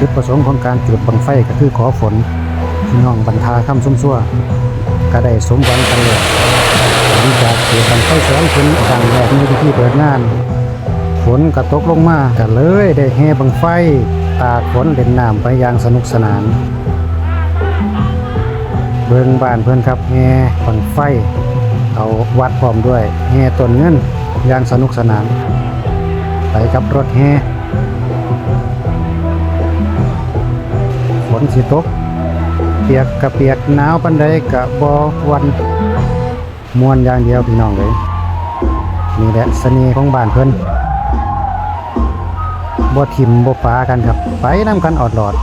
จุดประสงค์ของการจุดบังไฟก็คือขอฝนพี่น้องบรรทาคำซุ่มซั่วก็ได้สมหวังกันเลยหลังจากจุดบังไฟแสงขึ้นครั้งแรกในพิธีเปิดงานฝนก็ตกลงมาก็เลยได้แห่บังไฟตาฝนเล่นน้ำไปอย่างสนุกสนาน เบิงบ้านเพื่อนครับแห่บังไฟเอาวัดพร้อมด้วยแห่ต้นเงินอย่างสนุกสนาน ไปกับรถแห่ ฝนสิตก เปียกกะเปียกหนาวปันใดกะบอวันมวนอย่างเดียวพี่น้องเลยนี่แหละเสน่ห์ของบ้านเพิ่นบ่ทิมบ่ปากันครับ ไปน้ำกันออดหลอด